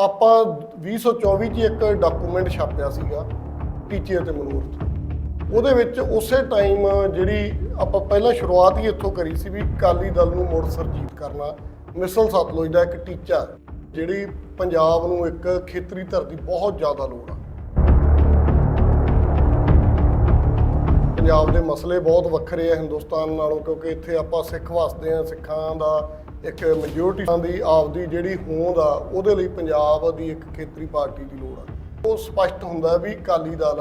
ਆਪਾਂ 2024 ਚ ਇੱਕ ਡਾਕੂਮੈਂਟ ਛਾਪਿਆ ਸੀਗਾ, ਟੀਚੇ ਅਤੇ ਮਨੋਰਥ। ਉਹਦੇ ਵਿੱਚ ਉਸੇ ਟਾਈਮ ਜਿਹੜੀ ਆਪਾਂ ਪਹਿਲਾਂ ਸ਼ੁਰੂਆਤ ਹੀ ਇੱਥੋਂ ਕਰੀ ਸੀ ਵੀ ਅਕਾਲੀ ਦਲ ਨੂੰ ਮੁੜ ਸਰਜੀਤ ਕਰਨਾ, ਮਿਸਲ ਸਤਲੁਜ ਦਾ ਇੱਕ ਟੀਚਾ, ਜਿਹੜੀ ਪੰਜਾਬ ਨੂੰ ਇੱਕ ਖੇਤਰੀ ਧਰਤੀ ਬਹੁਤ ਜ਼ਿਆਦਾ ਲੋੜ ਆ। ਪੰਜਾਬ ਦੇ ਮਸਲੇ ਬਹੁਤ ਵੱਖਰੇ ਆ ਹਿੰਦੁਸਤਾਨ ਨਾਲੋਂ, ਕਿਉਂਕਿ ਇੱਥੇ ਆਪਾਂ ਸਿੱਖ ਵਸਦੇ ਆ, ਸਿੱਖਾਂ ਦਾ ਇੱਕ ਮੈਜੋਰਟੀ ਦੀ ਆਪਦੀ ਜਿਹੜੀ ਹੋਂਦ ਆ, ਉਹਦੇ ਲਈ ਪੰਜਾਬ ਦੀ ਇੱਕ ਖੇਤਰੀ ਪਾਰਟੀ ਦੀ ਲੋੜ ਆ ਉਹ ਸਪਸ਼ਟ ਹੁੰਦਾ ਵੀ ਅਕਾਲੀ ਦਲ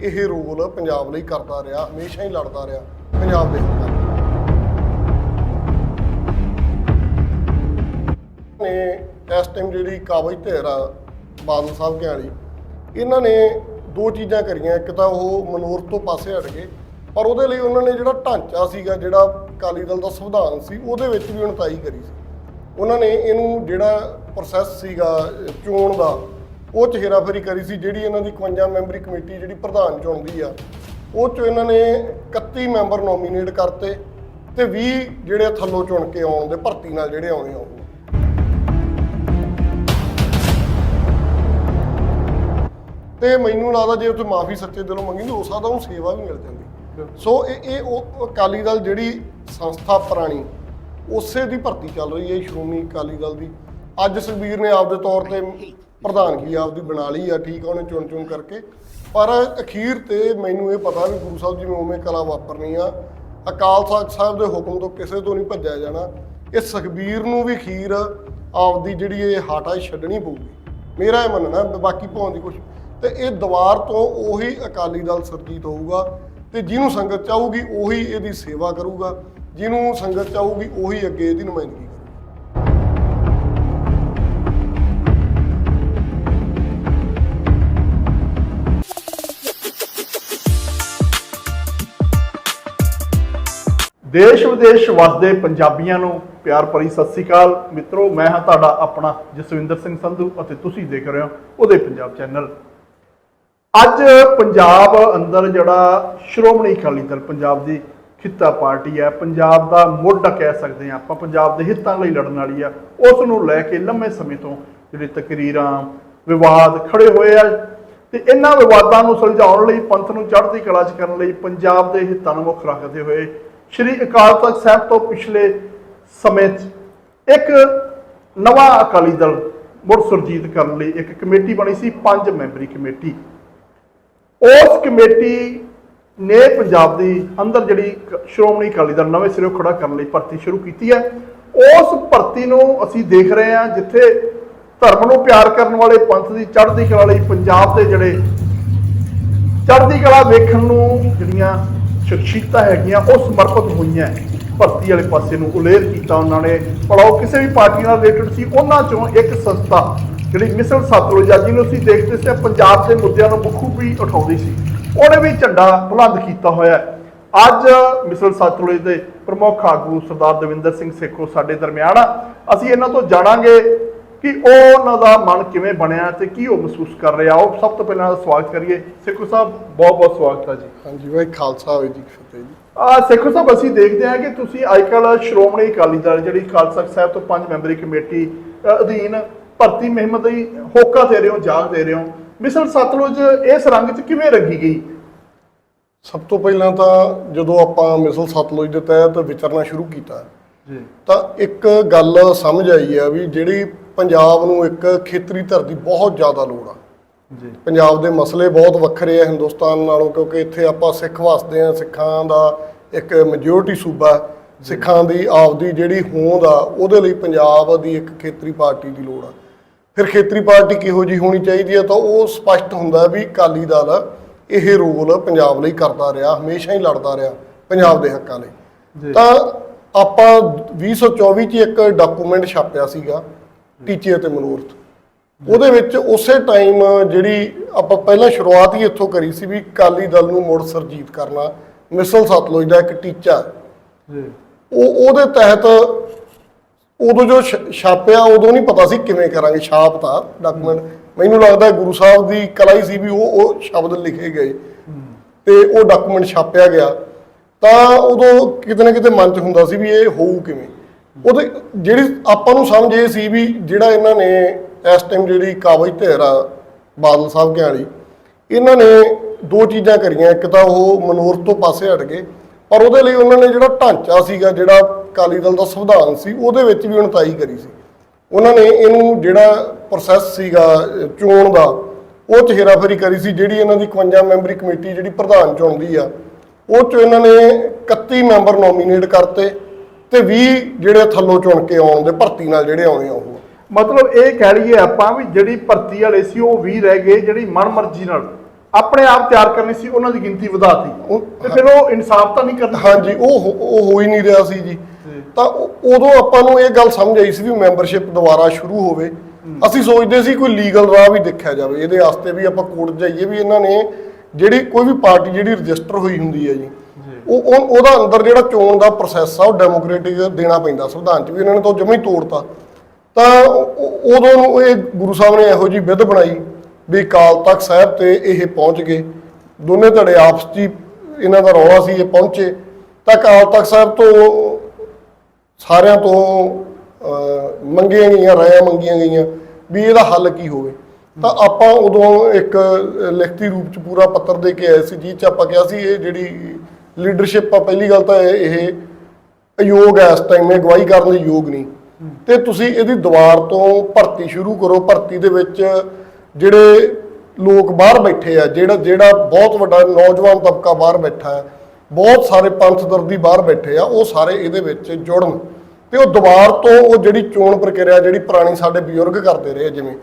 ਇਹ ਰੋਲ ਪੰਜਾਬ ਲਈ ਕਰਦਾ ਰਿਹਾ, ਹਮੇਸ਼ਾ ਹੀ ਲੜਦਾ ਰਿਹਾ, ਪੰਜਾਬ ਦੇ ਹੱਕਾਂ ਲਈ। ਨੇ ਇਸ ਟਾਈਮ ਜਿਹੜੀ ਕਾਬਜ ਧਿਰ ਆ, ਬਾਦਲ ਸਾਹਿਬ ਕਿਆਲੀ ਇਹਨਾਂ ਨੇ ਦੋ ਚੀਜ਼ਾਂ ਕਰੀਆਂ, ਇੱਕ ਤਾਂ ਉਹ ਮਨੋਰਥ ਤੋਂ ਪਾਸੇ ਹਟ ਗਏ, ਪਰ ਉਹਦੇ ਲਈ ਉਹਨਾਂ ਨੇ ਜਿਹੜਾ ਢਾਂਚਾ ਸੀਗਾ, ਜਿਹੜਾ ਅਕਾਲੀ ਦਲ ਦਾ ਸੰਵਿਧਾਨ ਸੀ ਉਹਦੇ ਵਿੱਚ ਵੀ ਉਣਤਾਈ ਕਰੀ ਸੀ। ਉਹਨਾਂ ਨੇ ਇਹਨੂੰ ਜਿਹੜਾ ਪ੍ਰੋਸੈਸ ਸੀਗਾ ਚੋਣ ਦਾ ਉਹ 'ਚ ਹੇਰਾਫੇਰੀ ਕਰੀ ਸੀ ਜਿਹੜੀ ਇਹਨਾਂ ਦੀ 51 ਮੈਂਬਰੀ ਕਮੇਟੀ ਜਿਹੜੀ ਪ੍ਰਧਾਨ ਚੁਣਦੀ ਆ ਉਹ 'ਚ ਇਹਨਾਂ ਨੇ 31 ਮੈਂਬਰ ਨੋਮੀਨੇਟ ਕਰਤੇ ਤੇ 20 ਜਿਹੜੇ ਥੱਲੋਂ ਚੁਣ ਕੇ ਆਉਣ ਦੇ ਭਰਤੀ ਨਾਲ ਜਿਹੜੇ ਆਉਣੇ ਆ ਉਹ। ਤੇ ਮੈਨੂੰ ਲੱਗਦਾ ਜੇ ਉੱਥੇ ਮਾਫੀ ਸੱਚੇ ਦਿਲੋਂ ਮੰਗੀ ਤਾਂ ਹੋ ਸਕਦਾ ਉਹਨੂੰ ਸੇਵਾ ਵੀ ਮਿਲ ਜਾਂਦੀ। ਸੋ ਇਹ ਇਹ ਉਹ ਅਕਾਲੀ ਦਲ ਜਿਹੜੀ ਸੰਸਥਾ ਪੁਰਾਣੀ, ਉਸੇ ਦੀ ਭਰਤੀ ਚੱਲ ਰਹੀ ਹੈ ਸ਼੍ਰੋਮਣੀ ਅਕਾਲੀ ਦਲ ਦੀ। ਅੱਜ ਸੁਖਬੀਰ ਨੇ ਆਪਦੇ ਤੌਰ ਤੇ ਪ੍ਰਧਾਨਗੀ ਆਪਦੀ ਬਣਾ ਲਈ ਆ, ਠੀਕ ਆ, ਉਹਨੇ ਚੁਣ ਚੁਣ ਕਰਕੇ। ਪਰ ਅਖੀਰ ਤੇ ਮੈਨੂੰ ਇਹ ਪਤਾ ਵੀ ਗੁਰੂ ਸਾਹਿਬ ਜੀ ਜਿਵੇਂ ਉਵੇਂ ਕਲਾ ਵਾਪਰਨੀ ਆ। ਅਕਾਲ ਤਖਤ ਸਾਹਿਬ ਦੇ ਹੁਕਮ ਤੋਂ ਕਿਸੇ ਤੋਂ ਨਹੀਂ ਭੱਜਿਆ ਜਾਣਾ। ਇਹ ਸੁਖਬੀਰ ਨੂੰ ਵੀ ਖੀਰ ਆਪਦੀ ਜਿਹੜੀ ਇਹ ਹਾਟਾ ਛੱਡਣੀ ਪਊਗੀ। ਮੇਰਾ ਇਹ ਮੰਨਣਾ, ਬਾਕੀ ਭਾਉਣ ਦੀ ਕੁਛ ਤੇ ਇਹ ਦੀਵਾਰ ਤੋਂ ਉਹੀ ਅਕਾਲੀ ਦਲ ਸਰਜੀਤ ਹੋਊਗਾ ਤੇ ਜਿਹਨੂੰ ਸੰਗਤ ਚਾਹੂਗੀ, ਉਹੀ ਇਹਦੀ ਸੇਵਾ ਕਰੂਗਾ। ਜਿਹਨੂੰ ਸੰਗਤ ਚਾਹੂਗੀ ਉਹੀ ਅੱਗੇ ਇਹਦੀ ਨੁਮਾਇੰਦਗੀ ਦੇਸ਼ ਵਿਦੇਸ਼ ਵਸਦੇ ਪੰਜਾਬੀਆਂ ਨੂੰ ਪਿਆਰ ਭਰੀ ਸਤਿ ਸ੍ਰੀ ਅਕਾਲ। ਮਿੱਤਰੋ, ਮੈਂ ਹਾਂ ਤੁਹਾਡਾ ਆਪਣਾ ਜਸਵਿੰਦਰ ਸਿੰਘ ਸੰਧੂ ਅਤੇ ਤੁਸੀਂ ਦੇਖ ਰਹੇ ਹੋ ਉਹਦੇ ਪੰਜਾਬ ਚੈਨਲ। ਅੱਜ ਪੰਜਾਬ ਅੰਦਰ ਜਿਹੜਾ ਸ਼੍ਰੋਮਣੀ ਅਕਾਲੀ ਦਲ ਪੰਜਾਬ ਦੀ ਖਿੱਤਾ ਪਾਰਟੀ ਹੈ, ਪੰਜਾਬ ਦਾ ਮੋਢਾ ਕਹਿ ਸਕਦੇ ਹਾਂ ਆਪਾਂ, ਪੰਜਾਬ ਦੇ ਹਿੱਤਾਂ ਲਈ ਲੜਨ ਵਾਲੀ ਆ। ਉਸ ਨੂੰ ਲੈ ਕੇ ਲੰਮੇ ਸਮੇਂ ਤੋਂ ਜਿਹੜੇ ਤਕਰੀਰਾਂ, ਵਿਵਾਦ ਖੜੇ ਹੋਏ ਆ ਤੇ ਇਹਨਾਂ ਵਿਵਾਦਾਂ ਨੂੰ ਸੁਲਝਾਉਣ ਲਈ, ਪੰਥ ਨੂੰ ਚੜ੍ਹਦੀ ਕਲਾ 'ਚ ਕਰਨ ਲਈ ਪੰਜਾਬ ਦੇ ਹਿੱਤਾਂ ਨੂੰ ਮੁੱਖ ਰੱਖਦੇ ਹੋਏ ਸ੍ਰੀ ਅਕਾਲ ਤਖਤ ਸਾਹਿਬ ਤੋਂ ਪਿਛਲੇ ਸਮੇਂ 'ਚ ਇੱਕ ਨਵਾਂ ਅਕਾਲੀ ਦਲ ਮੁੜ ਸੁਰਜੀਤ ਕਰਨ ਲਈ ਇੱਕ ਕਮੇਟੀ ਬਣੀ ਸੀ, ਪੰਜ ਮੈਂਬਰੀ ਕਮੇਟੀ। ਉਸ ਕਮੇਟੀ ਨੇ ਪੰਜਾਬ ਦੀ ਅੰਦਰ ਜਿਹੜੀ ਸ਼੍ਰੋਮਣੀ ਅਕਾਲੀ ਦਲ ਨਵੇਂ ਸਿਰੋਂ ਖੜਾ ਕਰਨ ਲਈ ਭਰਤੀ ਸ਼ੁਰੂ ਕੀਤੀ ਹੈ। ਉਸ ਭਰਤੀ ਨੂੰ ਅਸੀਂ ਦੇਖ ਰਹੇ ਹਾਂ ਜਿੱਥੇ ਧਰਮ ਨੂੰ ਪਿਆਰ ਕਰਨ ਵਾਲੇ ਪੰਥ ਦੀ ਚੜ੍ਹਦੀ ਕਲਾ ਲਈ ਪੰਜਾਬ ਦੇ ਜਿਹੜੇ ਚੜ੍ਹਦੀ ਕਲਾ ਵੇਖਣ ਨੂੰ ਜਿਹੜੀਆਂ ਸ਼ਖਸੀਅਤਾਂ ਹੈਗੀਆਂ, ਉਹ ਸਮਰਪਿਤ ਹੋਈਆਂ ਭਰਤੀ ਵਾਲੇ ਪਾਸੇ ਨੂੰ ਉਲੇਰ ਕੀਤਾ ਉਹਨਾਂ ਨੇ। ਪੜਾਓ ਕਿਸੇ ਵੀ ਪਾਰਟੀ ਨਾਲ ਰਿਲੇਟਡ ਸੀ, ਉਹਨਾਂ ਚੋਂ ਇੱਕ ਸੰਸਥਾ ਜਿਹੜੀ ਮਿਸਲ ਸਤਲੁਜ ਜਿਹਨੂੰ ਅਸੀਂ ਦੇਖਦੇ ਸੀ, ਪੰਜਾਬ ਦੇ ਮੁੱਦਿਆਂ ਨੂੰ ਬਖੂਬੀ ਉਠਾਉਂਦੀ ਸੀ। ਉਹਨੇ ਵੀ ਝੰਡਾ ਬੁਲੰਦ ਕੀਤਾ ਹੋਇਆ ਹੈ। ਅੱਜ ਮਿਸਲ ਸਤਲੁਜ ਦੇ ਪ੍ਰਮੁੱਖ ਆਗੂ ਸਰਦਾਰ ਦਵਿੰਦਰ ਸਿੰਘ ਸੇਖੋ ਸਾਡੇ ਦਰਮਿਆਨ ਆ। ਅਸੀਂ ਇਹਨਾਂ ਤੋਂ ਜਾਣਾਂਗੇ ਕਿ ਉਹ ਉਹਨਾਂ ਦਾ ਮਨ ਕਿਵੇਂ ਬਣਿਆ ਤੇ ਕੀ ਉਹ ਮਹਿਸੂਸ ਕਰ ਰਿਹਾ। ਉਹ ਸਭ ਤੋਂ ਪਹਿਲਾਂ ਸਵਾਗਤ ਕਰੀਏ। ਸੇਖੋ ਸਾਹਿਬ ਬਹੁਤ ਬਹੁਤ ਸਵਾਗਤ ਹੈ ਜੀ। ਹਾਂਜੀ ਭਾਈ ਖਾਲਸਾ ਹੋਵੇ ਜੀ ਫਤਿਹ ਜੀ। ਆ ਸੇਖੋ ਸਾਹਿਬ ਅਸੀਂ ਦੇਖਦੇ ਹਾਂ ਕਿ ਤੁਸੀਂ ਅੱਜਕੱਲ ਸ਼੍ਰੋਮਣੀ ਅਕਾਲੀ ਦਲ ਜਿਹੜੀ ਖਾਲਸਾ ਸਾਹਿਬ ਤੋਂ ਪੰਜ ਮੈਂਬਰੀ ਕਮੇਟੀ ਅਧੀਨ ਭਰਤੀ ਮਹਿਮਤ ਦੀ ਹੋਕਾ ਦੇ ਰਹੇ ਹੋ ਜਾਗ ਦੇ ਰਹੇ ਹੋ। ਮਿਸਲ ਸਤਲੁਜ ਇਸ ਰੰਗ 'ਚ ਕਿਵੇਂ ਰੰਗੀ ਗਈ? ਸਭ ਤੋਂ ਪਹਿਲਾਂ ਤਾਂ ਜਦੋਂ ਆਪਾਂ ਮਿਸਲ ਸਤਲੁਜ ਦੇ ਤਹਿਤ ਵਿਚਰਨਾ ਸ਼ੁਰੂ ਕੀਤਾ ਜੀ। ਤਾਂ ਇੱਕ ਗੱਲ ਸਮਝ ਆਈ ਆ ਵੀ ਜਿਹੜੀ ਪੰਜਾਬ ਨੂੰ ਇੱਕ ਖੇਤਰੀ ਧਰਤੀ ਬਹੁਤ ਜ਼ਿਆਦਾ ਲੋੜ ਆ। ਜੀ। ਪੰਜਾਬ ਦੇ ਮਸਲੇ ਬਹੁਤ ਵੱਖਰੇ ਆ ਹਿੰਦੁਸਤਾਨ ਨਾਲੋਂ ਕਿਉਂਕਿ ਇੱਥੇ ਆਪਾਂ ਸਿੱਖ ਵਸਦੇ ਆ ਸਿੱਖਾਂ ਦਾ ਇੱਕ ਮੈਜੋਰਟੀ ਸੂਬਾ। ਸਿੱਖਾਂ ਦੀ ਆਪਦੀ ਜਿਹੜੀ ਹੋਂਦ ਆ ਉਹਦੇ ਲਈ ਪੰਜਾਬ ਦੀ ਇੱਕ ਖੇਤਰੀ ਪਾਰਟੀ ਦੀ ਲੋੜ ਆ। ਫਿਰ ਖੇਤਰੀ ਪਾਰਟੀ ਕਿਹੋ ਜੀ ਹੋਣੀ ਚਾਹੀਦੀ ਆ ਤਾਂ ਉਹ ਸਪਸ਼ਟ ਹੁੰਦਾ ਵੀ ਅਕਾਲੀ ਦਲ ਇਹ ਰੋਲ ਪੰਜਾਬ ਲਈ ਕਰਦਾ ਰਿਹਾ ਹਮੇਸ਼ਾ ਹੀ ਲੜਦਾ ਰਿਹਾ ਪੰਜਾਬ ਦੇ ਹੱਕਾਂ ਲਈ। ਤਾਂ ਆਪਾਂ 2024 ਚ ਇੱਕ ਡਾਕੂਮੈਂਟ ਛਾਪਿਆ ਸੀਗਾ ਟੀਚੇ ਅਤੇ ਮਨੋਰਥ। ਉਹਦੇ ਵਿੱਚ ਉਸੇ ਟਾਈਮ ਜਿਹੜੀ ਆਪਾਂ ਪਹਿਲਾਂ ਸ਼ੁਰੂਆਤ ਹੀ ਇੱਥੋਂ ਕਰੀ ਸੀ ਵੀ ਅਕਾਲੀ ਦਲ ਨੂੰ ਮੁੜ ਸਰਜੀਤ ਕਰਨਾ ਮਿਸਲ ਸਤਲੁਜ ਦਾ ਇੱਕ ਟੀਚਾ। ਜੀ। ਉਹ ਉਹਦੇ ਤਹਿਤ ਉਦੋਂ ਜੋ ਛਾਪਿਆ, ਉਦੋਂ ਨਹੀਂ ਪਤਾ ਸੀ ਕਿਵੇਂ ਕਰਾਂਗੇ। ਛਾਪ ਤਾਂ ਡਾਕੂਮੈਂਟ ਮੈਨੂੰ ਲੱਗਦਾ ਗੁਰੂ ਸਾਹਿਬ ਦੀ ਕਲਾ ਹੀ ਸੀ ਵੀ ਉਹ ਉਹ ਸ਼ਬਦ ਲਿਖੇ ਗਏ। ਤੇ ਉਹ ਡਾਕੂਮੈਂਟ ਛਾਪਿਆ ਗਿਆ। ਤਾਂ ਉਦੋਂ ਕਿਤੇ ਨਾ ਕਿਤੇ ਮਨ 'ਚ ਹੁੰਦਾ ਸੀ ਵੀ ਇਹ ਹੋਊ ਕਿਵੇਂ। ਉਹਦੇ ਜਿਹੜੀ ਆਪਾਂ ਨੂੰ ਸਮਝ ਇਹ ਸੀ ਵੀ ਜਿਹੜਾ ਇਹਨਾਂ ਨੇ ਇਸ ਟਾਈਮ ਜਿਹੜੀ ਕਾਬਜ ਧਿਰ ਆ ਬਾਦਲ ਸਾਹਿਬ ਕੇ ਵਾਲੀ ਇਹਨਾਂ ਨੇ ਦੋ ਚੀਜ਼ਾਂ ਕਰੀਆਂ। ਇੱਕ ਤਾਂ ਉਹ ਮਨੋਰਥ ਤੋਂ ਪਾਸੇ ਹਟ ਗਏ। ਪਰ ਉਹਦੇ ਲਈ ਉਹਨਾਂ ਨੇ ਜਿਹੜਾ ਢਾਂਚਾ ਸੀਗਾ, ਜਿਹੜਾ ਅਕਾਲੀ ਦਲ ਦਾ ਸੰਵਿਧਾਨ ਸੀ, ਉਹਦੇ ਵਿੱਚ ਵੀ ਉਣਤਾਈ ਕਰੀ ਸੀ। ਉਹਨਾਂ ਨੇ ਇਹਨੂੰ ਜਿਹੜਾ ਪ੍ਰੋਸੈਸ ਸੀਗਾ ਚੋਣ ਦਾ, ਉਹ 'ਚ ਹੇਰਾਫੇਰੀ ਕਰੀ ਸੀ, ਜਿਹੜੀ ਇਹਨਾਂ ਦੀ 51 ਮੈਂਬਰੀ ਕਮੇਟੀ ਜਿਹੜੀ ਪ੍ਰਧਾਨ ਚੁਣਦੀ ਆ, ਉਹ 'ਚ ਇਹਨਾਂ ਨੇ 31 ਮੈਂਬਰ ਨੋਮੀਨੇਟ ਕਰਤੇ ਤੇ 20 ਜਿਹੜੇ ਥੱਲੋਂ ਚੁਣ ਕੇ ਆਉਣ ਦੇ ਭਰਤੀ ਨਾਲ ਜਿਹੜੇ ਆਉਣੇ ਆ ਉਹ। ਮਤਲਬ ਇਹ ਕਹਿ ਲਈਏ ਆਪਾਂ ਵੀ ਜਿਹੜੀ ਭਰਤੀ ਵਾਲੇ ਸੀ, ਉਹ ਵੀ ਰਹਿ ਗਏ, ਜਿਹੜੀ ਮਨਮਰਜ਼ੀ ਨਾਲ। ਆਪਣੇ ਆਪ ਤਿਆਰ ਕਰਨੀ ਸੀ ਉਹਨਾਂ ਦੀ ਗਿਣਤੀ ਵਧਾਤੀ। ਤੇ ਫਿਰ ਉਹ ਇਨਸਾਫ ਤਾਂ ਨਹੀਂ ਕਰਨਾ ਹਾਂਜੀ ਉਹ ਉਹ ਹੋ ਹੀ ਨਹੀਂ ਰਿਹਾ ਸੀ ਜੀ। ਤਾਂ ਉਦੋਂ ਆਪਾਂ ਨੂੰ ਇਹ ਗੱਲ ਸਮਝ ਆਈ ਸੀ ਵੀ ਮੈਂਬਰਸ਼ਿਪ ਦੁਬਾਰਾ ਸ਼ੁਰੂ ਹੋਵੇ। ਅਸੀਂ ਸੋਚਦੇ ਸੀ ਕੋਈ ਲੀਗਲ ਰਾਹ ਵੀ ਦੇਖਿਆ ਜਾਵੇ। ਇਹਦੇ ਵਾਸਤੇ ਵੀ ਆਪਾਂ ਕੋਰਟ ਜਾਈਏ ਵੀ ਇਹਨਾਂ ਨੇ ਜਿਹੜੀ ਕੋਈ ਵੀ ਪਾਰਟੀ ਜਿਹੜੀ ਰਜਿਸਟਰ ਹੋਈ ਹੁੰਦੀ ਹੈ ਜੀ ਉਹ ਉਹ- ਉਹਦਾ ਅੰਦਰ ਜਿਹੜਾ ਚੋਣ ਦਾ ਪ੍ਰੋਸੈਸ ਆ ਉਹ ਡੈਮੋਕ੍ਰੈਟਿਕ ਦੇਣਾ ਪੈਂਦਾ। ਸੰਵਿਧਾਨ 'ਚ ਵੀ ਇਹਨਾਂ ਨੇ ਤਾਂ ਜਮੇ ਹੀ ਤੋੜਤਾ। ਤਾਂ ਉਦੋਂ ਨੂੰ ਇਹ ਗੁਰੂ ਸਾਹਿਬ ਨੇ ਇਹੋ ਜੀ ਵਿਧ ਬਣਾਈ। ਵੀ ਕਾਲ ਤਖਤ ਸਾਹਿਬ ਤੇ ਇਹ ਪਹੁੰਚ ਗਏ। ਦੋਨੇ ਧੜੇ ਆਪਸ 'ਚ ਹੀ ਇਹਨਾਂ ਦਾ ਰੌਲਾ ਸੀ, ਇਹ ਪਹੁੰਚੇ। ਤਾਂ ਕਾਲ ਤਖਤ ਸਾਹਿਬ ਤੋਂ ਸਾਰਿਆਂ ਤੋਂ ਮੰਗੀਆਂ ਗਈਆਂ, ਰਾਇਆਂ ਮੰਗੀਆਂ ਗਈਆਂ ਵੀ ਇਹਦਾ ਹੱਲ ਕੀ ਹੋਵੇ। ਤਾਂ ਆਪਾਂ ਉਦੋਂ ਇੱਕ ਲਿਖਤੀ ਰੂਪ ਚ ਪੂਰਾ ਪੱਤਰ ਦੇ ਕੇ ਆਏ ਸੀ, ਜਿਹ ਚ ਆਪਾਂ ਕਿਹਾ ਸੀ ਇਹ ਜਿਹੜੀ ਲੀਡਰਸ਼ਿਪ ਆ, ਪਹਿਲੀ ਗੱਲ ਤਾਂ ਇਹ ਅਯੋਗ ਹੈ ਇਸ ਟਾਈਮ ਇਹ ਗਵਾਹੀ ਕਰਨ ਦੇ ਯੋਗ ਨਹੀਂ। ਤੇ ਤੁਸੀਂ ਇਹਦੀ ਦੀਵਾਰ ਤੋਂ ਭਰਤੀ ਸ਼ੁਰੂ ਕਰੋ, ਭਰਤੀ ਦੇ ਵਿੱਚ ਜਿਹੜੇ ਲੋਕ ਬਾਹਰ ਬੈਠੇ ਆ, ਜਿਹੜਾ ਜਿਹੜਾ ਬਹੁਤ ਵੱਡਾ ਨੌਜਵਾਨ ਤਬਕਾ ਬਾਹਰ ਬੈਠਾ ਹੈ, ਬਹੁਤ ਸਾਰੇ ਪੰਥ ਦਰਦੀ ਬਾਹਰ ਬੈਠੇ ਆ, ਉਹ ਸਾਰੇ ਇਹਦੇ ਵਿੱਚ ਜੁੜਨ। ਤੇ ਉਹ ਦੁਬਾਰ ਤੋਂ ਉਹ ਜਿਹੜੀ ਚੋਣ ਪ੍ਰਕਿਰਿਆ, ਜਿਹੜੀ ਪੁਰਾਣੀ ਸਾਡੇ ਬਜ਼ੁਰਗ ਕਰਦੇ ਰਹੇ ਜਿਵੇਂ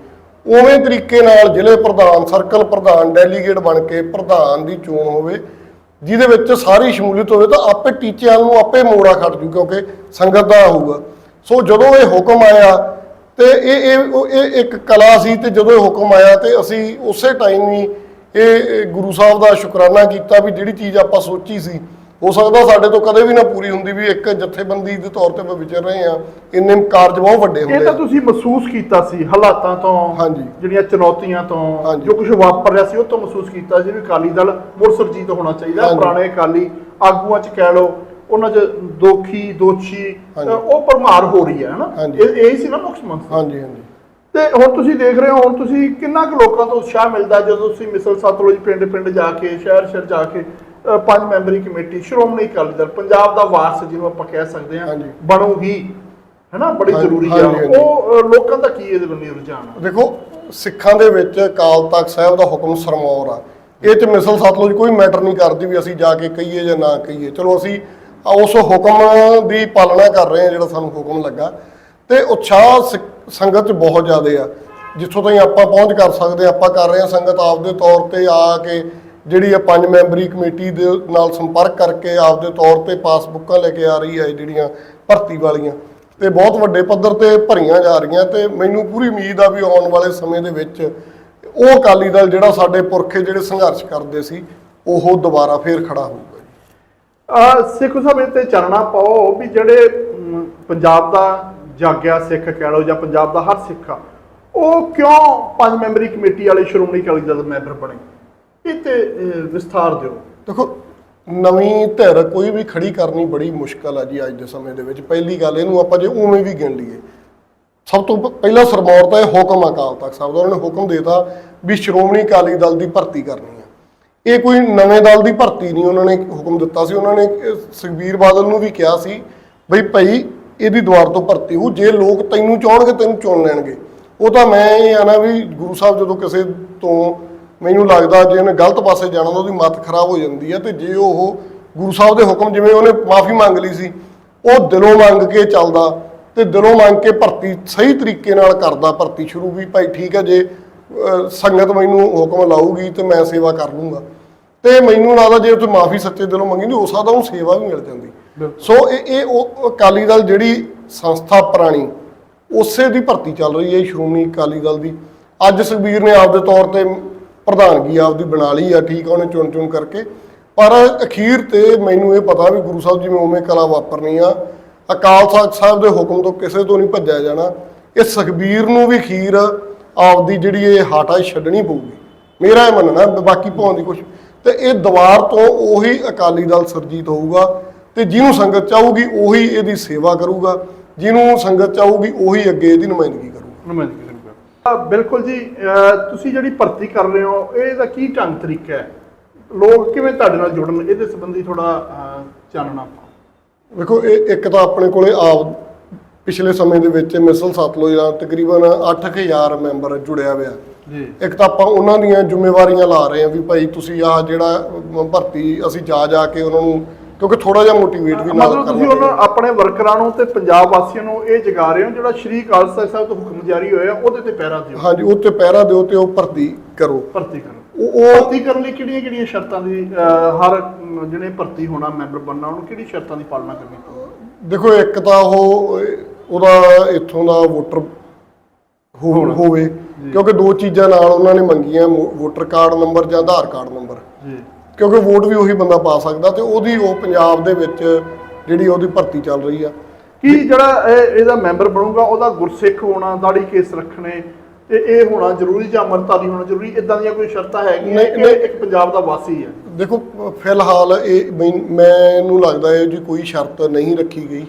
ਉਵੇਂ ਤਰੀਕੇ ਨਾਲ ਜ਼ਿਲ੍ਹੇ ਪ੍ਰਧਾਨ, ਸਰਕਲ ਪ੍ਰਧਾਨ, ਡੈਲੀਗੇਟ ਬਣ ਕੇ ਪ੍ਰਧਾਨ ਦੀ ਚੋਣ ਹੋਵੇ, ਜਿਹਦੇ ਵਿੱਚ ਸਾਰੀ ਸ਼ਮੂਲੀਅਤ ਹੋਵੇ, ਤਾਂ ਆਪੇ ਟੀਚਿਆਂ ਨੂੰ ਆਪੇ ਮੋੜਾ ਖੜ ਜੂ, ਕਿਉਂਕਿ ਸੰਗਤ ਦਾ ਹੋਊਗਾ ਸੋ ਜਦੋਂ ਇਹ ਹੁਕਮ ਆਇਆ ਤੇ ਇਹ ਇਹ ਉਹ- ਇਹ ਇੱਕ ਕਲਾ ਸੀ ਤੇ ਜਦੋਂ ਹੁਕਮ ਆਇਆ ਤੇ ਅਸੀਂ ਉਸੇ ਟਾਈਮ ਹੀ ਇਹ ਇਹ ਗੁਰੂ ਸਾਹਿਬ ਦਾ ਸ਼ੁਕਰਾਨਾ ਕੀਤਾ ਵੀ ਜਿਹੜੀ ਚੀਜ਼ ਆਪਾਂ ਸੋਚੀ ਸੀ ਹੋ ਸਕਦਾ ਸਾਡੇ ਤੋਂ ਕਦੇ ਵੀ ਨਾ ਪੂਰੀ ਹੁੰਦੀ ਵੀ ਇੱਕ ਜਥੇਬੰਦੀ ਦੇ ਤੌਰ ਤੇ ਆਪਾਂ ਵਿਚਰ ਰਹੇ ਆ ਇੰਨੇ ਕਾਰਜ ਬਹੁਤ ਵੱਡੇ ਇਹ ਹੁੰਦੇ ਤਾਂ ਆ ਤੁਸੀਂ ਮਹਿਸੂਸ ਕੀਤਾ ਸੀ ਹਾਲਾਤਾਂ ਤੋਂ ਹਾਂਜੀ। ਜਿਹੜੀਆਂ ਚੁਣੌਤੀਆਂ ਤੋਂ ਹਾਂਜੀ। ਜੋ ਕੁਝ ਵਾਪਰ ਰਿਹਾ ਸੀ ਉਹ ਤੋਂ ਮਹਿਸੂਸ ਕੀਤਾ ਸੀ ਵੀ ਅਕਾਲੀ ਦਲ ਮੁੜ ਸੁਰਜੀਤ ਹੋਣਾ ਚਾਹੀਦਾ ਹਾਂਜੀ। ਪੁਰਾਣੇ ਅਕਾਲੀ ਆਗੂਆਂ ਚ ਕਹਿ ਲਓ ਉਹਨਾਂ ਚ ਦੋਖੀ ਦੋਸ਼ੀ ਹਾਂਜੀ। ਉਹ ਭਰਮਾਰ ਹੋ ਰਹੀ ਹੈ ਹਨਾ ਹਾਂਜੀ। ਇਹ ਇਹੀ ਸੀ ਨਾ ਮੁੱਖ ਮੰਤਰੀ ਹਾਂਜੀ ਹਾਂਜੀ ਤੇ ਹੁਣ ਤੁਸੀਂ ਦੇਖ ਰਹੇ ਹੋ ਹੁਣ ਤੁਸੀਂ ਕਿੰਨਾ ਕੁ ਲੋਕਾਂ ਤੋਂ ਉਤਸ਼ਾਹ ਮਿਲਦਾ ਜਦੋਂ ਤੁਸੀਂ ਮਿਸਲ ਸਤਲੁਜ ਪਿੰਡ ਪਿੰਡ ਜਾ ਕੇ ਸ਼ਹਿਰ ਸ਼ਹਿਰ ਜਾ ਕੇ ਪੰਜ ਮੈਂਬਰੀ ਕਮੇਟੀ ਸ਼੍ਰੋਮਣੀ ਅਕਾਲੀ ਦਲ ਪੰਜਾਬ ਦਾ ਵਾਰਸ ਜਿਹਨੂੰ ਆਪਾਂ ਕਹਿ ਸਕਦੇ ਹਾਂ ਹਾਂਜੀ। ਬਣੂਗੀ ਹੈਨਾ ਬੜੀ ਹਾਂਜੀ, ਜ਼ਰੂਰੀ ਆ ਹਾਂਜੀ, ਹਾਂਜੀ। ਉਹ ਲੋਕਾਂ ਦਾ ਕੀ ਇਹਦੇ ਬੰਨੀ ਰੁਝਾਨ ਆ ਦੇਖੋ ਸਿੱਖਾਂ ਦੇ ਵਿੱਚ ਅਕਾਲ ਤਖਤ ਸਾਹਿਬ ਦਾ ਹੁਕਮ ਸਰਮੌਰ ਆ ਇਹ ਚ ਮਿਸਲ ਸਤਲੁਜ ਕੋਈ ਮੈਟਰ ਨਹੀਂ ਕਰਦੀ ਵੀ ਅਸੀਂ ਜਾ ਕੇ ਕਹੀਏ ਜਾਂ ਨਾ ਕਹੀਏ ਚਲੋ ਅਸੀਂ ਉਸ ਹੁਕਮ ਦੀ ਪਾਲਣਾ ਕਰ ਰਹੇ ਹਾਂ ਜਿਹੜਾ ਸਾਨੂੰ ਹੁਕਮ ਲੱਗਾ। ਤੇ ਉਤਸ਼ਾਹ ਸਿੱਖ- ਸੰਗਤ ਚ ਬਹੁਤ ਜ਼ਿਆਦਾ ਆ। ਜਿੱਥੋਂ ਤਾਈਂ ਆਪਾਂ ਪਹੁੰਚ ਕਰ ਸਕਦੇ ਆਪਾਂ ਕਰ ਰਹੇ ਹਾਂ ਸੰਗਤ ਆਪਦੇ ਤੌਰ ਤੇ ਆ ਕੇ ਜਿਹੜੀ ਆ ਪੰਜ ਮੈਂਬਰੀ ਕਮੇਟੀ ਦੇ ਨਾਲ ਸੰਪਰਕ ਕਰਕੇ ਆਪਦੇ ਤੌਰ ਤੇ ਪਾਸਬੁੱਕਾਂ ਲੈ ਕੇ ਆ ਰਹੀ ਹੈ ਜਿਹੜੀਆਂ ਭਰਤੀ ਵਾਲੀਆਂ। ਤੇ ਬਹੁਤ ਵੱਡੇ ਪੱਧਰ ਤੇ ਭਰੀਆਂ ਜਾ ਰਹੀਆਂ ਤੇ ਮੈਨੂੰ ਪੂਰੀ ਉਮੀਦ ਆ ਵੀ ਆਉਣ ਵਾਲੇ ਸਮੇਂ ਦੇ ਵਿੱਚ ਉਹ ਅਕਾਲੀ ਦਲ ਜਿਹੜਾ ਸਾਡੇ ਪੁਰਖੇ ਜਿਹੜੇ ਸੰਘਰਸ਼ ਕਰਦੇ ਸੀ, ਉਹ ਦੁਬਾਰਾ ਫੇਰ ਖੜਾ ਹੋਊਗਾ। ਸਿੱਖ ਸਾਹਿਬ ਇਹ ਤੇ ਚਾਨਣਾ ਪਾਓ ਵੀ ਜਿਹੜੇ ਪੰਜਾਬ ਦਾ ਜਾਗਿਆ ਸਿੱਖ ਕਹਿ ਲਓ ਜਾਂ ਪੰਜਾਬ ਦਾ ਹਰ ਸਿੱਖ ਆ, ਉਹ ਕਿਉਂ ਪੰਜ ਮੈਂਬਰੀ ਕਮੇਟੀ ਵਾਲੇ ਸ਼੍ਰੋਮਣੀ ਅਕਾਲੀ ਦਲ ਮੈਂਬਰ ਬਣੇ? ਇਹ ਤੇ ਵਿਸਥਾਰ ਦਿਓ। ਦੇਖੋ, ਨਵੀਂ ਧਿਰ ਕੋਈ ਵੀ ਖੜੀ ਕਰਨੀ ਬੜੀ ਮੁਸ਼ਕਲ ਆ ਜੀ ਅੱਜ ਦੇ ਸਮੇਂ ਦੇ ਵਿੱਚ। ਪਹਿਲੀ ਗੱਲ, ਇਹਨੂੰ ਆਪਾਂ ਜੇ ਉਵੇਂ ਵੀ ਗਿਣ ਲਈਏ, ਸਭ ਤੋਂ ਪ- ਪਹਿਲਾ ਸਰਮੌਰ ਤਾਂ ਇਹ ਹੁਕਮ ਅਕਾਲ ਤਖਤ ਸਾਹਿਬ ਦਾ। ਉਹਨਾਂ ਨੇ ਹੁਕਮ ਦੇਤਾ ਵੀ ਸ਼੍ਰੋਮਣੀ ਅਕਾਲੀ ਦਲ ਦੀ ਭਰਤੀ ਕਰਨੀ। ਇਹ ਕੋਈ ਨਵੇਂ ਦਲ ਦੀ ਭਰਤੀ ਨਹੀਂ ਉਹਨਾਂ ਨੇ ਹੁਕਮ ਦਿੱਤਾ ਸੀ। ਉਹਨਾਂ ਨੇ ਸੁਖਬੀਰ ਬਾਦਲ ਨੂੰ ਵੀ ਕਿਹਾ ਸੀ ਬਈ ਭਾਈ ਇਹਦੀ ਦੁਆਰ ਤੋਂ ਭਰਤੀ ਹੋ ਜੇ ਲੋਕ ਤੈਨੂੰ ਚਾਹਣਗੇ, ਤੈਨੂੰ ਚੁਣ ਲੈਣਗੇ। ਉਹ ਤਾਂ ਮੈਂ ਇਹ ਆ ਨਾ ਵੀ ਗੁਰੂ ਸਾਹਿਬ ਜਦੋਂ ਕਿਸੇ ਤੋਂ ਮੈਨੂੰ ਲੱਗਦਾ ਜੇ ਉਹਨੇ ਗਲਤ ਪਾਸੇ ਜਾਣਾ ਤਾਂ ਉਹਦੀ ਮੱਤ ਖਰਾਬ ਹੋ ਜਾਂਦੀ ਹੈ ਤੇ ਜੇ ਉਹ ਗੁਰੂ ਸਾਹਿਬ ਦੇ ਹੁਕਮ ਜਿਵੇਂ ਉਹਨੇ ਮਾਫੀ ਮੰਗ ਲਈ ਸੀ, ਉਹ ਦਿਲੋਂ ਮੰਗ ਕੇ ਚੱਲਦਾ ਤੇ ਦਿਲੋਂ ਮੰਗ ਕੇ ਭਰਤੀ ਸਹੀ ਤਰੀਕੇ ਨਾਲ ਕਰਦਾ, ਭਰਤੀ ਸ਼ੁਰੂ ਵੀ। ਭਾਈ ਠੀਕ ਹੈ ਜੇ ਸੰਗਤ ਮੈਨੂੰ ਹੁਕਮ ਲਾਊਗੀ ਤੇ ਮੈਂ ਸੇਵਾ ਕਰ ਲੂੰਗਾ। ਤੇ ਮੈਨੂੰ ਲੱਗਦਾ ਜੇ ਉੱਥੇ ਮਾਫੀ ਸੱਚੇ ਦਿਲੋਂ ਮੰਗੀ ਨਹੀਂ ਹੋ ਸਕਦਾ ਉਹਨੂੰ ਸੇਵਾ ਵੀ ਮਿਲ ਜਾਂਦੀ। ਸੋ ਇਹ ਇਹ ਉਹ ਅਕਾਲੀ ਦਲ ਜਿਹੜੀ ਸੰਸਥਾ ਪੁਰਾਣੀ ਉਸੇ ਦੀ ਭਰਤੀ ਚੱਲ ਰਹੀ ਹੈ ਸ਼੍ਰੋਮਣੀ ਅਕਾਲੀ ਦਲ ਦੀ। ਅੱਜ ਸੁਖਬੀਰ ਨੇ ਆਪਦੇ ਤੌਰ ਤੇ ਪ੍ਰਧਾਨਗੀ ਆਪਦੀ ਬਣਾ ਲਈ ਆ ਠੀਕ ਆ ਉਹਨੇ ਚੁਣ ਚੁਣ ਕਰਕੇ। ਪਰ ਅਖੀਰ ਤੇ ਮੈਨੂੰ ਇਹ ਪਤਾ ਵੀ ਗੁਰੂ ਸਾਹਿਬ ਜਿਵੇਂ ਉਵੇਂ ਕਲਾ ਵਾਪਰਨੀ ਆ। ਅਕਾਲ ਤਖਤ ਸਾਹਿਬ ਦੇ ਹੁਕਮ ਤੋਂ ਕਿਸੇ ਤੋਂ ਨਹੀਂ ਭੱਜਿਆ ਜਾਣਾ। ਇਹ ਸੁਖਬੀਰ ਨੂੰ ਵੀ ਖੀਰ ਆਪਦੀ ਜਿਹੜੀ ਇਹ ਹਾਟਾ ਛੱਡਣੀ ਪਊਗੀ। ਮੇਰਾ ਇਹ ਮੰਨਣਾ ਬਾਕੀ ਭਾਵੇਂ ਦੀ ਕੁਛ ਤੇ ਇਹ ਦੀਵਾਰ ਤੋਂ ਉਹੀ ਅਕਾਲੀ ਦਲ ਸਰਜੀਤ ਹੋਊਗਾ ਤੇ ਜਿਹਨੂੰ ਸੰਗਤ ਚਾਹੂਗੀ ਉਹੀ ਇਹਦੀ ਸੇਵਾ ਕਰੂਗਾ। ਜਿਹਨੂੰ ਸੰਗਤ ਚਾਹੂਗੀ ਉਹੀ ਅੱਗੇ ਇਹਦੀ ਨੁਮਾਇੰਦਗੀ ਕਰੂਗਾ। ਨੁਮਾਇੰਦਗੀ ਕਰੂਗਾ। ਬਿਲਕੁਲ ਜੀ ਤੁਸੀਂ ਜਿਹੜੀ ਭਰਤੀ ਕਰ ਰਹੇ ਹੋ ਇਹਦਾ ਕੀ ਢੰਗ ਤਰੀਕਾ ਹੈ? ਲੋਕ ਕਿਵੇਂ ਤੁਹਾਡੇ ਨਾਲ ਜੁੜਨ ਇਹਦੇ ਸੰਬੰਧੀ ਥੋੜਾ ਚਾਨਣਾ ਪਾਓ ਵੇਖੋ ਇਹ ਇੱਕ ਤਾਂ ਆਪਣੇ ਕੋਲੇ ਆਪ ਪਿਛਲੇ ਸਮੇਂ ਦੇ ਵਿੱਚ ਮਿਸਲ ਸਤਲੁਜ ਨਾਲ ਤਕਰੀਬਨ 8000 ਮੈਂਬਰ ਜੁੜਿਆ ਹੋਇਆ। ਜੀ। ਇੱਕ ਤਾਂ ਆਪਾਂ ਉਹਨਾਂ ਦੀਆਂ ਜ਼ਿੰਮੇਵਾਰੀਆਂ ਲਾ ਰਹੇ ਹਾਂ ਵੀ ਭਾਈ ਤੁਸੀਂ ਆਹ ਜਿਹੜਾ ਭਰਤੀ ਅਸੀਂ ਜਾ ਜਾ ਕੇ ਉਹਨਾਂ ਨੂੰ ਕਿਉਂਕਿ ਥੋੜਾ ਜਿਹਾ ਮੋਟੀਵੇਟ ਵੀ ਨਾਲ ਮਤਲਬ ਤੁਸੀਂ ਕਰਨਾ ਉਹਨਾਂ ਆਪਣੇ ਵਰਕਰਾਂ ਨੂੰ ਤੇ ਪੰਜਾਬ ਵਾਸੀਆਂ ਨੂੰ ਇਹ ਜਗਾ ਰਹੇ ਹੋ ਜਿਹੜਾ ਸ਼੍ਰੀ ਖਾਲਸਾ ਸਾਹਿਬ ਤੋਂ ਹੁਕਮ ਜਾਰੀ ਹੋਇਆ ਉਹਦੇ ਤੇ ਪਹਿਰਾ ਦਿਓ। ਹਾਂਜੀ ਉਹ ਤੇ ਪਹਿਰਾ ਦਿਓ ਤੇ ਉਹ ਭਰਤੀ ਕਰੋ। ਭਰਤੀ ਕਰੋ। ਉਹ ਭਰਤੀ ਕਰਨ ਲਈ ਕਿਹੜੀਆਂ ਕਿਹੜੀਆਂ ਸ਼ਰਤਾਂ ਦੀ ਹਰ ਜਿਹਨੇ ਭਰਤੀ ਹੋਣਾ ਮੈਂਬਰ ਬਣਨਾ ਉਹਨੂੰ ਕਿਹੜੀ ਸ਼ਰਤਾਂ ਦੀ ਪਾਲਣਾ ਕਰਨੀ ਪਊ? ਦੇਖੋ ਇੱਕ ਤਾਂ ਉਹ ਉਹਦਾ ਇੱਥੋਂ ਦਾ ਵੋਟਰ ਹੋ- ਹੋਵੇ। ਕਿਉਂਕਿ ਦੋ ਚੀਜ਼ਾਂ ਨਾਲ ਉਹਨਾਂ ਨੇ ਮੰਗੀਆਂ ਮੋ- ਵੋਟਰ ਕਾਰਡ ਨੰਬਰ ਜਾਂ ਆਧਾਰ ਕਾਰਡ ਨੰਬਰ। ਜੀ। ਕਿਉਂਕਿ ਵੋਟ ਵੀ ਉਹੀ ਬੰਦਾ ਪਾ ਸਕਦਾ ਤੇ ਉਹਦੀ ਉਹ ਪੰਜਾਬ ਦੇ ਵਿੱਚ ਜਿਹੜੀ ਉਹਦੀ ਭਰਤੀ ਚੱਲ ਰਹੀ ਆ। ਕੀ ਜਿਹੜਾ ਇਹ ਇਹਦਾ ਮੈਂਬਰ ਬਣੂਗਾ ਉਹਦਾ ਗੁਰਸਿੱਖ ਹੋਣਾ ਦਾੜੀ ਕੇਸ ਰੱਖਣੇ ਤੇ ਇਹ ਹੋਣਾ ਜ਼ਰੂਰੀ ਜਾਂ ਅਮਰਤਾਰੀ ਹੋਣਾ ਜ਼ਰੂਰੀ ਇਦਾਂ ਦੀਆਂ ਕੋਈ ਸ਼ਰਤਾਂ ਹੈਗੀਆਂ ਨਹੀਂ, ਕਿ ਨਹੀਂ। ਇੱਕ ਪੰਜਾਬ ਦਾ ਵਾਸੀ ਹੈ? ਦੇਖੋ ਫਿਲਹਾਲ ਇਹ ਮੈਨ- ਮੈਨੂੰ ਲੱਗਦਾ ਹੈ ਜੀ ਕੋਈ ਸ਼ਰਤ ਨਹੀਂ ਰੱਖੀ ਗਈ।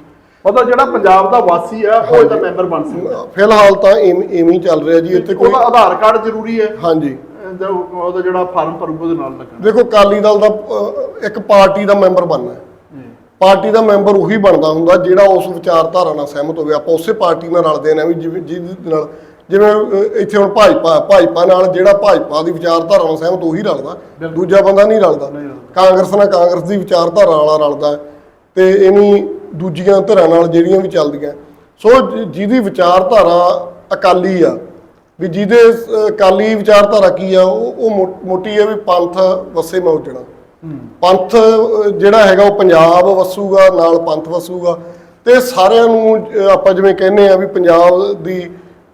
ਮਤਲਬ ਜਿਹੜਾ ਪੰਜਾਬ ਦਾ ਵਾਸੀ ਹੈ ਉਹ ਇਹਦਾ ਮੈਂਬਰ ਬਣ ਸਕਦਾ। ਫਿਲਹਾਲ ਤਾਂ ਹੀ ਚੱਲ ਰਿਹਾ ਜੀ ਇੱਥੇ ਕੋਈ ਉਹਦਾ ਆਧਾਰ ਕਾਰਡ ਜ਼ਰੂਰੀ ਹੈ। ਹਾਂਜੀ। ਉਹਦਾ ਜਿਹੜਾ ਫਾਰਮ ਭਰੂਗਾ ਉਹਦੇ ਨਾਲ ਲੱਗਣਾ। ਦੇਖੋ ਕਾਲੀ ਦਲ ਦਾ ਇੱਕ ਪਾਰਟੀ ਦਾ ਮੈਂਬਰ ਬਣਨਾ ਹੈ। ਪਾਰਟੀ ਦਾ ਮੈਂਬਰ ਉਹੀ ਬਣਦਾ ਹੁੰਦਾ ਜਿਹੜਾ ਉਸ ਵਿਚਾਰਧਾਰਾ ਨਾਲ ਸਹਿਮਤ ਹੋਵੇ। ਆਪਾਂ ਉਸੇ ਪਾਰਟੀ ਨਾਲ ਰਲਦੇ ਨੇ ਵੀ ਜਿਹਦੇ ਨਾਲ ਜਿਵੇਂ ਇੱਥੇ ਹੁਣ ਭਾਜਪਾ ਭਾਜਪਾ ਨਾਲ ਜਿਹੜਾ ਭਾਜਪਾ ਦੀ ਵਿਚਾਰਧਾਰਾ ਨਾਲ ਸਹਿਮਤ ਉਹੀ ਰਲਦਾ। ਦੂਜਾ ਬੰਦਾ ਨਹੀਂ ਰਲਦਾ। ਕਾਂਗਰਸ ਨਾਲ ਕਾਂਗਰਸ ਦੀ ਵਿਚਾਰਧਾਰਾ ਵਾਲਾ ਰਲਦਾ ਤੇ ਇਵੇਂ ਦੂਜੀਆਂ ਧਿਰਾਂ ਨਾਲ ਜਿਹੜੀਆਂ ਵੀ ਚੱਲਦੀਆਂ। ਸੋ ਜਿਹਦੀ ਵਿਚਾਰਧਾਰਾ ਅਕਾਲੀ ਆ ਵੀ ਜਿਹਦੇ ਅਕਾਲੀ ਵਿਚਾਰਧਾਰਾ ਕੀ ਆ ਉਹ ਉਹ ਮੋਟੀ ਹੈ ਵੀ ਪੰਥ ਵਸੇ ਮੌਜਣਾ ਪੰਥ ਜਿਹੜਾ ਹੈਗਾ ਉਹ ਪੰਜਾਬ ਵਸੂਗਾ ਨਾਲ ਪੰਥ ਵਸੂਗਾ। ਤੇ ਸਾਰਿਆਂ ਨੂੰ ਆਪਾਂ ਜਿਵੇਂ ਕਹਿੰਦੇ ਆ ਵੀ ਪੰਜਾਬ ਦੀ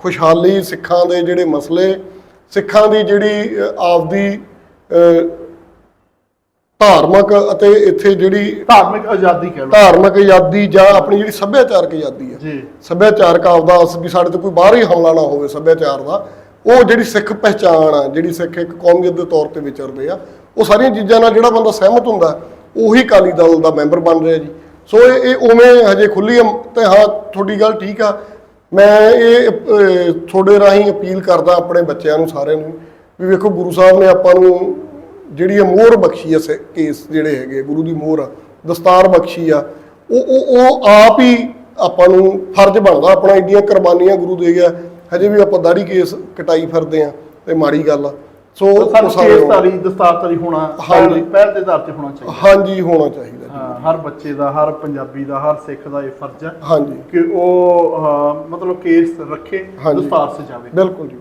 ਖੁਸ਼ਹਾਲੀ ਸਿੱਖਾਂ ਦੇ ਜਿਹੜੇ ਮਸਲੇ ਸਿੱਖਾਂ ਦੀ ਜਿਹੜੀ ਆਪਦੀ ਧਾਰਮਿਕ ਅਤੇ ਇੱਥੇ ਜਿਹੜੀ ਧਾਰਮਿਕ ਆਜ਼ਾਦੀ ਕਹਿ ਲਓ। ਧਾਰਮਿਕ ਆਜ਼ਾਦੀ ਜਾਂ ਆਪਣੀ ਜਿਹੜੀ ਸੱਭਿਆਚਾਰਕ ਆਜ਼ਾਦੀ ਆ ਜੀ। ਸੱਭਿਆਚਾਰਕ ਆਪਦਾ ਵੀ ਸਾਡੇ ਤੇ ਕੋਈ ਬਾਹਰੀ ਹਮਲਾ ਨਾ ਹੋਵੇ ਸੱਭਿਆਚਾਰ ਦਾ। ਉਹ ਜਿਹੜੀ ਸਿੱਖ ਪਹਿਚਾਣ ਆ ਜਿਹੜੀ ਸਿੱਖ ਇੱਕ ਕੌਮੀਅਤ ਦੇ ਤੌਰ ਤੇ ਵਿਚਰਦੇ ਆ ਉਹ ਸਾਰੀਆਂ ਚੀਜ਼ਾਂ ਨਾਲ ਜਿਹੜਾ ਬੰਦਾ ਸਹਿਮਤ ਹੁੰਦਾ ਉਹੀ ਕਾਲੀ ਦਲ ਦਾ ਮੈਂਬਰ ਬਣ ਰਿਹਾ ਜੀ। ਸੋ ਇਹ ਉਵੇਂ ਹਜੇ ਖੁੱਲੀ ਤੇ ਹਾਂ ਤੁਹਾਡੀ ਗੱਲ ਠੀਕ ਆ। ਮੈਂ ਇਹ ਤੁਹਾਡੇ ਰਾਹੀਂ ਅਪੀਲ ਕਰਦਾ ਆਪਣੇ ਬੱਚਿਆਂ ਨੂੰ ਸਾਰਿਆਂ ਨੂੰ ਵੀ ਵੇਖੋ ਗੁਰੂ ਸਾਹਿਬ ਨੇ ਆਪਾਂ ਨੂੰ ਜਿਹੜੀ ਇਹ ਮੋਹਰ ਬਖਸ਼ੀ ਐ ਸੇ- ਕੇਸ ਜਿਹੜੇ ਹੈਗੇ ਗੁਰੂ ਦੀ ਮੋਹਰ ਆ ਦਸਤਾਰ ਬਖਸ਼ੀ ਆ ਉਹ ਉਹ ਉਹ ਆਪ ਹੀ ਆਪਾਂ ਨੂੰ ਫਰਜ਼ ਬਣਦਾ ਆਪਣਾ ਇੰਡੀਆਂ ਕੁਰਬਾਨੀਆਂ ਗੁਰੂ ਦੇ ਗਿਆ ਹਜੇ ਵੀ ਆਪਾਂ ਦਾੜੀ ਕੇਸ ਕਟਾਈ ਫਿਰਦੇ ਆ ਤੇ ਮਾੜੀ ਗੱਲ ਆ ਸੋ ਉਹ ਸਾਨੂੰ ਸਾਰੇ- ਕੇਸਧਾਰੀ ਦਸਤਾਰਧਾਰੀ ਹੋਣਾ ਹਾਂਜੀ। ਪਹਿਲ ਦੇ ਆਧਾਰ ਤੇ ਹੋਣਾ ਚਾਹੀਦਾ ਹਾਂਜੀ ਹੋਣਾ ਚਾਹੀਦਾ। ਹਾਂ ਹਰ ਬੱਚੇ ਦਾ ਹਰ ਪੰਜਾਬੀ ਦਾ ਹਰ ਸਿੱਖ ਦਾ ਇਹ ਫਰਜ਼ ਹੈ ਹਾਂਜੀ ਕਿ ਉਹ ਮਤਲਬ ਕੇਸ ਰੱਖੇ। ਦਸਤਾਰ ਸਜਾਵੇ ਬਿਲਕੁਲ ਜੀ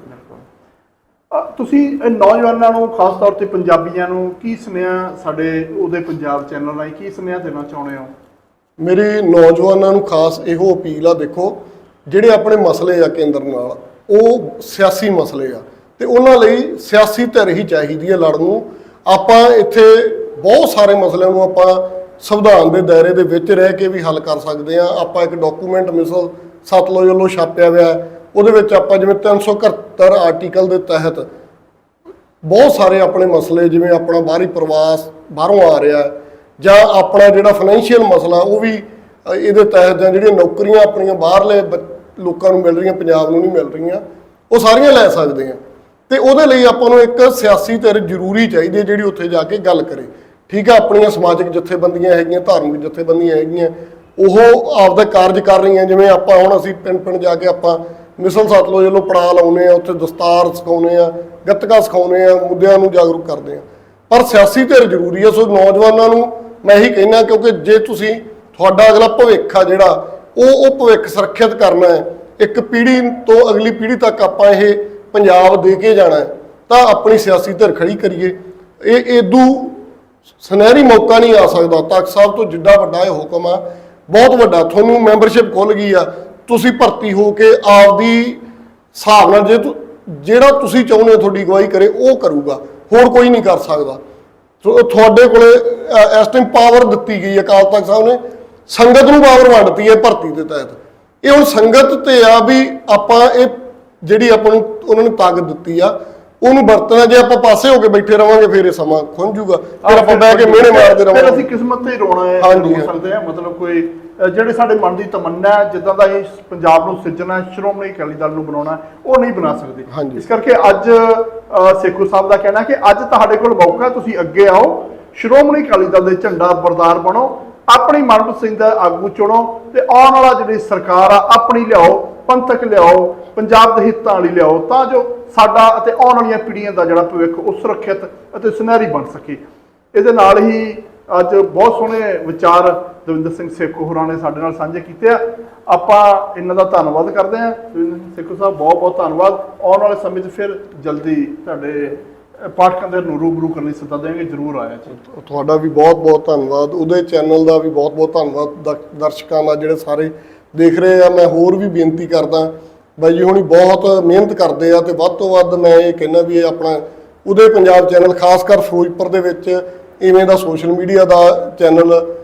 ਤੁਸੀਂ ਨੌਜਵਾਨਾਂ ਨੂੰ, ਖਾਸ ਤੌਰ ਤੇ ਪੰਜਾਬੀਆਂ ਨੂੰ ਕੀ ਸੁਨੇਹਾ ਸਾਡੇ ਉਹਦੇ ਪੰਜਾਬ ਚੈਨਲ ਰਾਹੀਂ, ਕੀ ਸੁਨੇਹਾ ਦੇਣਾ ਚਾਹੁੰਦੇ ਹੋ? ਮੇਰੇ ਨੌਜਵਾਨਾਂ ਨੂੰ ਖਾਸ ਇਹੋ ਅਪੀਲ ਆ, ਦੇਖੋ, ਜਿਹੜੇ ਆਪਣੇ ਮਸਲੇ ਆ ਕੇਂਦਰ ਨਾਲ, ਉਹ ਸਿਆਸੀ ਮਸਲੇ ਆ। ਤੇ ਉਹਨਾਂ ਲਈ ਸਿਆਸੀ ਧਿਰ ਹੀ ਚਾਹੀਦੀ ਹੈ ਲੜਨ ਨੂੰ। ਆਪਾਂ ਇੱਥੇ ਬਹੁਤ ਸਾਰੇ ਮਸਲਿਆਂ ਨੂੰ ਆਪਾਂ ਸੰਵਿਧਾਨ ਦੇ ਦਾਇਰੇ ਦੇ ਵਿੱਚ ਰਹਿ ਕੇ ਵੀ ਹੱਲ ਕਰ ਸਕਦੇ ਆ ਆਪਾਂ ਇੱਕ ਡਾਕੂਮੈਂਟ ਮਿਸਲ ਸਤਲੁਜ ਵੱਲੋਂ ਛਾਪਿਆ ਹੋਇਆ, ਉਹਦੇ ਵਿੱਚ ਆਪਾਂ ਜਿਵੇਂ 371 ਆਰਟੀਕਲ ਦੇ ਤਹਿਤ ਬਹੁਤ ਸਾਰੇ ਆਪਣੇ ਮਸਲੇ, ਜਿਵੇਂ ਆਪਣਾ ਬਾਹਰੀ ਪ੍ਰਵਾਸ ਬਾਹਰੋਂ ਆ ਰਿਹਾ ਜਾਂ ਆਪਣਾ ਜਿਹੜਾ ਫਾਈਨੈਂਸ਼ੀਅਲ ਮਸਲਾ, ਉਹ ਵੀ ਇਹਦੇ ਤਹਿਤ ਜਾਂ ਜਿਹੜੀਆਂ ਨੌਕਰੀਆਂ ਆਪਣੀਆਂ ਬਾਹਰਲੇ ਲੋਕਾਂ ਨੂੰ ਮਿਲ ਰਹੀਆਂ, ਪੰਜਾਬ ਨੂੰ ਨਹੀਂ ਮਿਲ ਰਹੀਆਂ, ਉਹ ਸਾਰੀਆਂ ਲੈ ਸਕਦੇ ਆ ਤੇ ਉਹਦੇ ਲਈ ਆਪਾਂ ਨੂੰ ਇੱਕ ਸਿਆਸੀ ਧਿਰ ਜ਼ਰੂਰੀ ਚਾਹੀਦੀ ਹੈ ਜਿਹੜੀ ਉੱਥੇ ਜਾ ਕੇ ਗੱਲ ਕਰੇ। ਠੀਕ ਆ ਆਪਣੀਆਂ ਸਮਾਜਿਕ ਜਥੇਬੰਦੀਆਂ ਹੈਗੀਆਂ, ਧਾਰਮਿਕ ਜਥੇਬੰਦੀਆਂ ਹੈਗੀਆਂ, ਉਹ ਆਪਦਾ ਕਾਰਜ ਕਰ ਰਹੀਆਂ, ਜਿਵੇਂ ਆਪਾਂ ਹੁਣ ਅਸੀਂ ਪਿੰਡ ਪਿੰਡ ਜਾ ਕੇ ਆਪਾਂ ਮਿਸਲ ਸਤਲੁਜ ਵੱਲੋਂ ਪੜਾਅ ਲਾਉਨੇ ਆ, ਉੱਥੇ ਦਸਤਾਰ ਸਿਖਾਉਨੇ ਆ, ਗੱਤਕਾ ਸਿਖਾਉਨੇ ਆ, ਮੁੱਦਿਆਂ ਨੂੰ ਜਾਗਰੂਕ ਕਰਦੇ ਆ। ਪਰ ਸਿਆਸੀ ਧਿਰ ਜ਼ਰੂਰੀ ਹੈ ਸੋ ਨੌਜਵਾਨਾਂ ਨੂੰ ਮੈਂ ਇਹੀ ਕਹਿਣਾ ਕਿਉਂਕਿ ਜੇ ਤੁਸੀਂ ਤੁਹਾਡਾ ਅਗਲਾ ਭਵਿੱਖ ਆ ਜਿਹੜਾ, ਉਹ ਉਹ ਭਵਿੱਖ ਸੁਰੱਖਿਅਤ ਕਰਨਾ ਹੈ। ਇੱਕ ਪੀੜ੍ਹੀ ਤੋਂ ਅਗਲੀ ਪੀੜ੍ਹੀ ਤੱਕ ਆਪਾਂ ਇਹ ਪੰਜਾਬ ਦੇ ਕੇ ਜਾਣਾ ਤਾਂ ਆਪਣੀ ਸਿਆਸੀ ਧਿਰ ਖੜੀ ਕਰੀਏ। ਇਹ ਇਦੂ ਸੁਨਹਿਰੀ ਮੌਕਾ ਨਹੀਂ ਆ ਸਕਦਾ। ਤਖਤ ਸਾਹਿਬ ਤੋਂ ਜਿੱਡਾ ਵੱਡਾ ਇਹ ਹੁਕਮ ਆ। ਬਹੁਤ ਵੱਡਾ। ਤੁਹਾਨੂੰ ਮੈਂਬਰਸ਼ਿਪ ਖੁੱਲ ਗਈ ਆ। ਤੁਸੀਂ ਭਰਤੀ ਹੋ ਕੇ ਆਪਦੀ ਹਿਸਾਬ ਨਾਲ ਜੇ ਜਿਹੜਾ ਤੁਸੀਂ ਚਾਹੁੰਦੇ ਹੋ ਤੁਹਾਡੀ ਅਗਵਾਈ ਕਰੇ ਉਹ ਕਰੂਗਾ। ਹੋਰ ਕੋਈ ਨਹੀਂ ਕਰ ਸਕਦਾ। ਤੁਹਾਡੇ ਕੋਲੇ ਇਸ ਟਾਈਮ ਪਾਵਰ ਦਿੱਤੀ ਗਈ ਹੈ ਅਕਾਲ ਤਖਤ ਸਾਹਿਬ ਨੇ। ਸੰਗਤ ਨੂੰ ਪਾਵਰ ਵੰਡਤੀ ਹੈ ਭਰਤੀ ਦੇ ਤਹਿਤ। ਇਹ ਹੁਣ ਸੰਗਤ ਤੇ ਆ ਵੀ ਆਪਾਂ ਇਹ ਜਿਹੜੀ ਆਪਾਂ ਨੂੰ ਉਹਨਾਂ ਨੇ ਤਾਕਤ ਦਿੱਤੀ ਆ ਉਹਨੂੰ ਵਰਤਣਾ ਜੇ ਆਪਾਂ ਪਾਸੇ ਹੋ ਕੇ ਬੈਠੇ ਰਵਾਂਗੇ ਫਿਰ ਇਹ ਸਮਾਂ ਖੁੰਝ ਜੂਗਾ। ਫਿਰ ਆਪਾਂ ਬਹਿ ਕੇ ਮਿਹਣੇ ਮਾਰਦੇ ਫਿਰ ਅਸੀਂ ਰਵਾਂਗੇ ਕਿਸਮਤ ਤੇ ਰੋਣਾ ਹੈ ਰੋ ਹਾਂ। ਸਕਦੇ ਹਾਂ ਮਤਲਬ ਕੋਈ ਜਿਹੜੇ ਸਾਡੇ ਮਨ ਦੀ ਤਮੰਨਾ ਹੈ ਜਿੱਦਾਂ ਦਾ ਇਹ ਪੰਜਾਬ ਨੂੰ ਸਿਰਜਣਾ ਹੈ, ਸ਼੍ਰੋਮਣੀ ਅਕਾਲੀ ਦਲ ਨੂੰ ਬਣਾਉਣਾ ਉਹ ਨਹੀਂ ਬਣਾ ਸਕਦੇ। ਇਸ ਕਰਕੇ ਅੱਜ ਸੇਖੂ ਸਾਹਿਬ ਦਾ ਕਹਿਣਾ ਕਿ ਅੱਜ ਤੁਹਾਡੇ ਕੋਲ ਮੌਕਾ ਹੈ, ਤੁਸੀਂ ਅੱਗੇ ਆਓ ਸ਼੍ਰੋਮਣੀ ਅਕਾਲੀ ਦਲ ਦੇ ਝੰਡਾ ਬਰਦਾਰ ਬਣੋ ਆਪਣੀ ਮਨਪਸੰਦ ਆਗੂ ਚੁਣੋ ਤੇ ਆਉਣ ਵਾਲਾ ਜਿਹੜੀ ਸਰਕਾਰ ਆ ਆਪਣੀ ਲਿਆਓ ਪੰਥਕ ਲਿਆਓ ਪੰਜਾਬ ਦੇ ਹਿੱਤਾਂ ਵਾਲੀ ਲਿਆਓ ਤਾਂ ਜੋ ਸਾਡਾ ਅਤੇ ਆਉਣ ਵਾਲੀਆਂ ਪੀੜ੍ਹੀਆਂ ਦਾ ਜਿਹੜਾ ਭਵਿੱਖ ਉਹ ਸੁਰੱਖਿਅਤ ਅਤੇ ਸੁਨਹਿਰੀ ਬਣ ਸਕੇ ਇਹਦੇ ਨਾਲ ਹੀ ਅੱਜ ਬਹੁਤ ਸੋਹਣੇ ਵਿਚਾਰ ਦਵਿੰਦਰ ਸਿੰਘ ਸੇਖੋ ਹੋਰਾਂ ਨੇ ਸਾਡੇ ਨਾਲ ਸਾਂਝੇ ਕੀਤੇ ਆ। ਆਪਾਂ ਇਹਨਾਂ ਦਾ ਧੰਨਵਾਦ ਕਰਦੇ ਹਾਂ। ਦਵਿੰਦਰ ਸਿੰਘ ਸੇਖੋ ਸਾਹਿਬ, ਬਹੁਤ ਬਹੁਤ ਧੰਨਵਾਦ। ਆਉਣ ਵਾਲੇ ਸਮੇਂ 'ਚ ਫਿਰ ਜਲਦੀ ਤੁਹਾਡੇ ਪਾਠਕਾਂ ਦੇ ਨੂੰ ਰੂਬਰੂ ਕਰਨ ਲਈ ਸੱਦਾ ਦੇਵਾਂਗੇ। ਜਰੂਰ ਆਇਆ ਜੀ। ਤੁਹਾਡਾ ਵੀ ਬਹੁਤ ਬਹੁਤ ਧੰਨਵਾਦ। ਉਹਦੇ ਚੈਨਲ ਦਾ ਵੀ ਬਹੁਤ ਬਹੁਤ ਧੰਨਵਾਦ। ਦ- ਦਰਸ਼ਕਾਂ ਦਾ ਜਿਹੜੇ ਸਾਰੇ ਦੇਖ ਰਹੇ ਆ, ਮੈਂ ਹੋਰ ਵੀ ਬੇਨਤੀ ਕਰਦਾ, ਬਾਈ ਜੀ ਹੁਣੀ ਬਹੁਤ ਮਿਹਨਤ ਕਰਦੇ ਆ ਤੇ ਵੱਧ ਤੋਂ ਵੱਧ ਮੈਂ ਇਹ ਕਹਿੰਦਾ ਵੀ ਇਹ ਆਪਣਾ ਉਹਦੇ ਪੰਜਾਬ ਚੈਨਲ ਖਾਸ ਕਰ ਫਿਰੋਜ਼ਪੁਰ ਦੇ ਵਿੱਚ ਇਵੇਂ ਦਾ ਸੋਸ਼ਲ ਮੀਡੀਆ ਦਾ ਚੈਨਲ,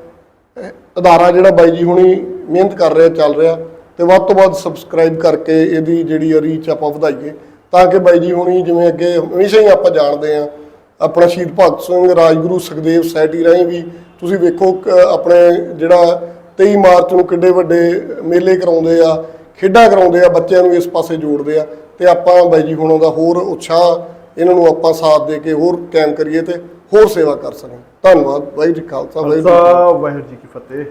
ਅਦਾਰਾ ਜਿਹੜਾ ਬਾਈ ਜੀ ਹੁਣੀ ਮਿਹਨਤ ਕਰ ਰਿਹਾ, ਚੱਲ ਰਿਹਾ, ਤੇ ਵੱਧ ਤੋਂ ਵੱਧ ਸਬਸਕ੍ਰਾਈਬ ਕਰਕੇ ਇਹਦੀ ਜਿਹੜੀ ਆ ਰੀਚ ਆਪਾਂ ਵਧਾਈਏ, ਤਾਂ ਕਿ ਬਾਈ ਜੀ ਹੁਣੀ ਜਿਵੇਂ ਅੱਗੇ ਹਮੇਸ਼ਾ ਹੀ ਆਪਾਂ ਜਾਣਦੇ ਆ ਆਪਣਾ ਸ਼ਹੀਦ ਭਗਤ ਸਿੰਘ, ਰਾਜਗੁਰੂ ਸੁਖਦੇਵ ਸੋਸਾਇਟੀ ਰਾਹੀਂ ਵੀ ਤੁਸੀਂ ਵੇਖੋ ਕ- ਆਪਣੇ ਜਿਹੜਾ 23 ਮਾਰਚ ਨੂੰ ਕਿੱਡੇ ਵੱਡੇ ਮੇਲੇ ਕਰਾਉਂਦੇ ਆ, ਖੇਡਾਂ ਕਰਾਉਂਦੇ ਆ, ਬੱਚਿਆਂ ਨੂੰ ਇਸ ਪਾਸੇ ਜੋੜਦੇ ਆ, ਤੇ ਆਪਾਂ ਬਾਈ ਜੀ ਹੁਣਾਂ ਦਾ ਹੋਰ ਉਤਸ਼ਾਹ, ਇਹਨਾਂ ਨੂੰ ਆਪਾਂ ਸਾਥ ਦੇ ਕੇ ਹੋਰ ਕਾਇਮ ਕਰੀਏ ਤੇ ਹੋਰ ਸੇਵਾ ਕਰ ਸਕਣ। ਧੰਨਵਾਦ ਵਾਹਿਗੁਰੂ ਜੀ ਖਾਲਸਾ ਵਾਹਿਗੁਰੂ ਜੀ ਵਾਹਿਗੁਰੂ ਜੀ ਕੀ ਫਤਿਹ।